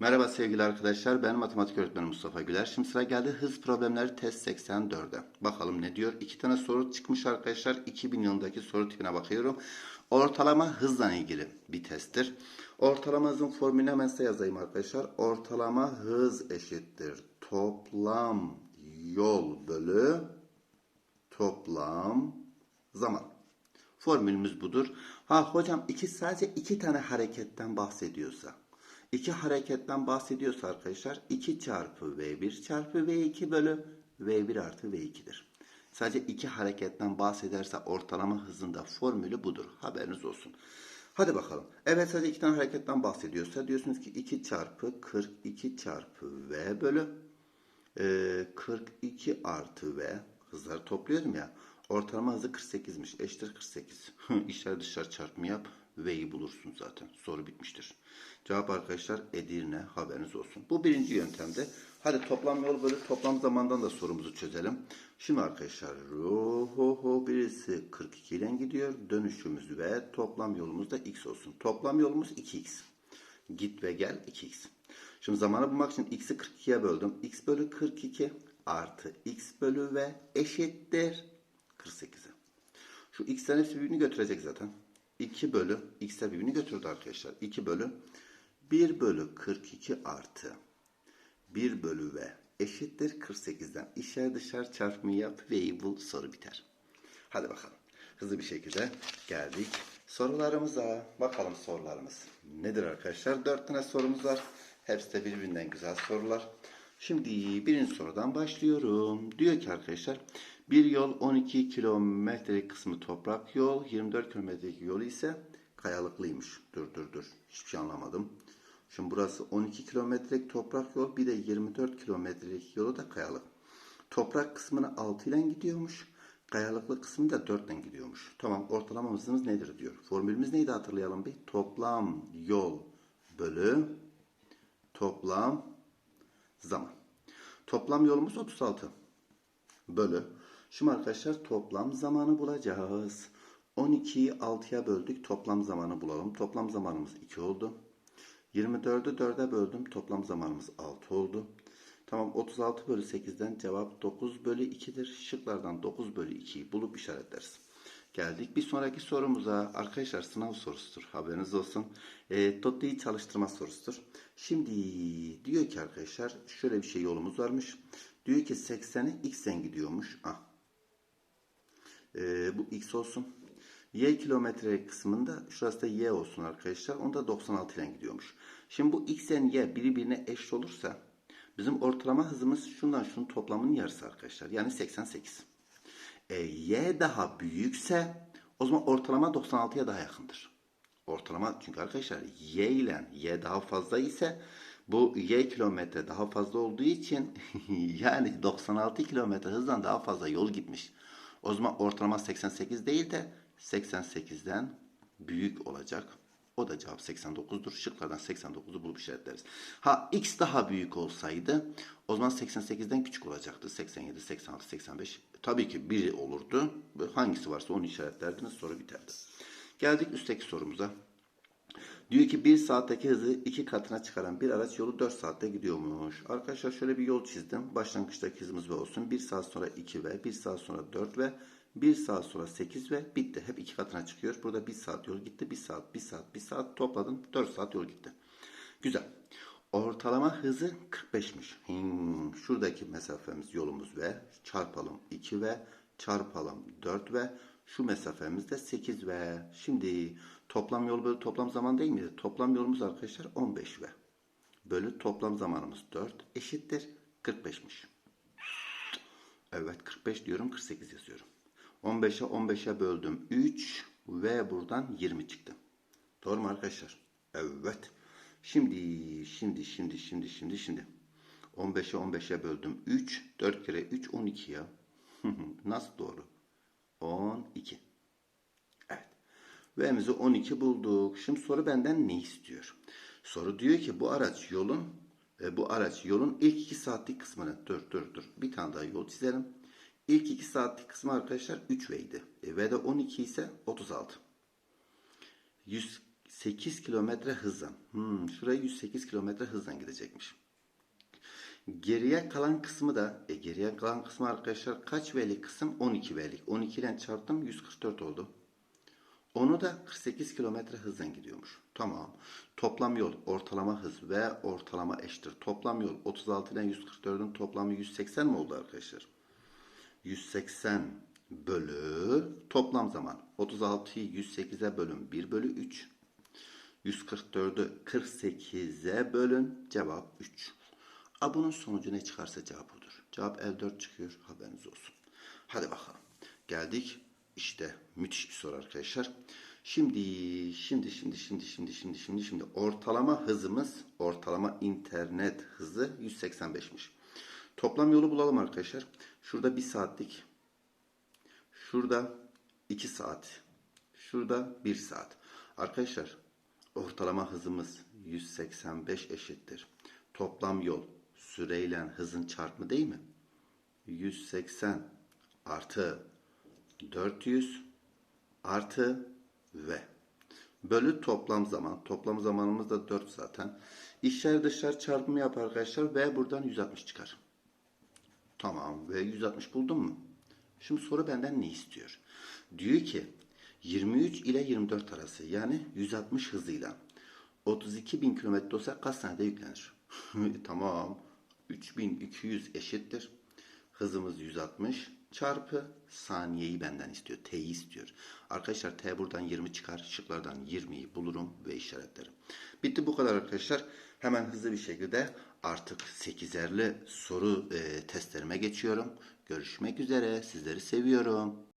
Merhaba sevgili arkadaşlar. Ben matematik öğretmeni Mustafa Güler. Şimdi sıra geldi hız problemleri test 84'e. Bakalım ne diyor? İki tane soru çıkmış arkadaşlar. 2000 yılındaki soru tipine bakıyorum. Ortalama hızla ilgili bir testtir. Ortalama hızın formülünü hemen size yazayım arkadaşlar. Ortalama hız eşittir. Toplam yol bölü toplam zaman. Formülümüz budur. Ha hocam iki sadece iki tane hareketten bahsediyorsa. İki hareketten bahsediyorsa arkadaşlar 2 çarpı V1 çarpı V2 bölü V1 artı V2'dir. Sadece iki hareketten bahsederse ortalama hızında formülü budur. Haberiniz olsun. Hadi bakalım. Evet sadece iki tane hareketten bahsediyorsa diyorsunuz ki 2 çarpı 42 çarpı V bölü ee, 42 artı V hızları topluyorum ya. Ortalama hızı 48'miş. Eşittir 48. İçler dışarı çarpımı yap. V'yi bulursun zaten. Soru bitmiştir. Cevap arkadaşlar Edirne haberiniz olsun. Bu birinci yöntemde. Hadi toplam yol bölü toplam zamandan da sorumuzu çözelim. Şimdi arkadaşlar ho birisi 42 ile gidiyor. Dönüşümüz ve toplam yolumuz da x olsun. Toplam yolumuz 2x. Git ve gel 2x. Şimdi zamanı bulmak için x'i 42'ye böldüm. x bölü 42 artı x bölü v eşittir 48'e. Şu x'lerin hepsi birbirini götürecek zaten. 2 bölü x'ler birbirini götürdü arkadaşlar. 2 bölü 1 bölü 42 artı 1 bölü v eşittir 48'den. İşler dışarı çarpımı yap ve'yi bul soru biter. Hadi bakalım. Hızlı bir şekilde geldik sorularımıza. Bakalım sorularımız nedir arkadaşlar? 4 tane sorumuz var. Hepsi de birbirinden güzel sorular. Şimdi birinci sorudan başlıyorum. Diyor ki arkadaşlar bir yol 12 kilometrelik kısmı toprak yol, 24 kilometrelik yol ise kayalıklıymış. Dur dur dur. Hiçbir şey anlamadım. Şimdi burası 12 kilometrelik toprak yol, bir de 24 kilometrelik yolu da kayalık. Toprak kısmını 6 ile gidiyormuş. Kayalıklı kısmı da 4 ile gidiyormuş. Tamam ortalama hızımız nedir diyor. Formülümüz neydi hatırlayalım bir. Toplam yol bölü toplam zaman. Toplam yolumuz 36 bölü. Şimdi arkadaşlar toplam zamanı bulacağız. 12'yi 6'ya böldük. Toplam zamanı bulalım. Toplam zamanımız 2 oldu. 24'ü 4'e böldüm. Toplam zamanımız 6 oldu. Tamam 36 bölü 8'den cevap 9 bölü 2'dir. Şıklardan 9 bölü 2'yi bulup işaretleriz. Geldik bir sonraki sorumuza. Arkadaşlar sınav sorusudur. Haberiniz olsun. E, Totti'yi çalıştırma sorusudur. Şimdi diyor ki arkadaşlar şöyle bir şey yolumuz varmış. Diyor ki 80'e x'en gidiyormuş. Ah. E, bu x olsun. Y kilometre kısmında şurası da y olsun arkadaşlar. Onda 96 ile gidiyormuş. Şimdi bu x'en y birbirine eşit olursa bizim ortalama hızımız şundan şunun toplamının yarısı arkadaşlar. Yani 88. E, y daha büyükse o zaman ortalama 96'ya daha yakındır. Ortalama çünkü arkadaşlar y ile y daha fazla ise bu y kilometre daha fazla olduğu için yani 96 kilometre hızdan daha fazla yol gitmiş. O zaman ortalama 88 değil de 88'den büyük olacak. O da cevap 89'dur. Şıklardan 89'u bulup işaretleriz. Ha x daha büyük olsaydı o zaman 88'den küçük olacaktı. 87, 86, 85. Tabii ki 1 olurdu. Hangisi varsa onu işaretlerdiniz. Soru biterdi. Geldik üstteki sorumuza. Diyor ki 1 saatteki hızı 2 katına çıkaran bir araç yolu 4 saatte gidiyormuş. Arkadaşlar şöyle bir yol çizdim. Başlangıçtaki hızımız ve olsun. 1 saat sonra 2 ve 1 saat sonra 4 ve 1 saat sonra 8 ve bitti. Hep 2 katına çıkıyor. Burada 1 saat yol gitti. 1 saat, 1 saat, 1 saat topladım. 4 saat yol gitti. Güzel. Ortalama hızı 45'miş. Hmm, şuradaki mesafemiz yolumuz ve çarpalım 2 ve çarpalım 4 ve şu mesafemiz de 8 ve şimdi toplam yol bölü toplam zaman değil miydi? Toplam yolumuz arkadaşlar 15 ve bölü toplam zamanımız 4 eşittir 45'miş. Evet 45 diyorum 48 yazıyorum. 15'e 15'e böldüm 3 ve buradan 20 çıktı. Doğru mu arkadaşlar? Evet. Şimdi şimdi şimdi şimdi şimdi şimdi 15'e 15'e böldüm 3 4 kere 3 12 ya. Nasıl doğru? 12. V'mizi 12 bulduk. Şimdi soru benden ne istiyor? Soru diyor ki bu araç yolun e, bu araç yolun ilk 2 saatlik kısmını dur dur dur. Bir tane daha yol çizelim. İlk 2 saatlik kısmı arkadaşlar 3 V'ydi. E, V'de 12 ise 36. 100 8 kilometre hızla. Hmm, şuraya 108 kilometre hızla gidecekmiş. Geriye kalan kısmı da, e, geriye kalan kısmı arkadaşlar kaç V'lik kısım? 12 V'lik. 12 ile çarptım 144 oldu. Onu da 48 kilometre hızla gidiyormuş. Tamam. Toplam yol ortalama hız ve ortalama eşittir. Toplam yol 36 ile 144'ün toplamı 180 mi oldu arkadaşlar? 180 bölü toplam zaman. 36'yı 108'e bölün 1 bölü 3. 144'ü 48'e bölün cevap 3. A bunun sonucu ne çıkarsa cevap odur. Cevap 54 çıkıyor haberiniz olsun. Hadi bakalım. Geldik işte müthiş bir soru arkadaşlar. Şimdi şimdi şimdi şimdi şimdi şimdi şimdi şimdi ortalama hızımız ortalama internet hızı 185'miş. Toplam yolu bulalım arkadaşlar. Şurada 1 saatlik Şurada 2 saat. Şurada 1 saat. Arkadaşlar ortalama hızımız 185 eşittir. Toplam yol süreyle hızın çarpımı değil mi? 180 artı 400 artı v. Bölü toplam zaman. Toplam zamanımız da 4 zaten. İşler dışlar çarpımı yapar arkadaşlar. V buradan 160 çıkar. Tamam ve 160 buldum mu? Şimdi soru benden ne istiyor? Diyor ki 23 ile 24 arası yani 160 hızıyla 32 bin kilometre olsa kaç saniyede yüklenir? tamam. 3200 eşittir. Hızımız 160 çarpı saniyeyi benden istiyor. T'yi istiyor. Arkadaşlar T buradan 20 çıkar. Şıklardan 20'yi bulurum ve işaretlerim. Bitti bu kadar arkadaşlar. Hemen hızlı bir şekilde artık 8'erli soru e, testlerime geçiyorum. Görüşmek üzere. Sizleri seviyorum.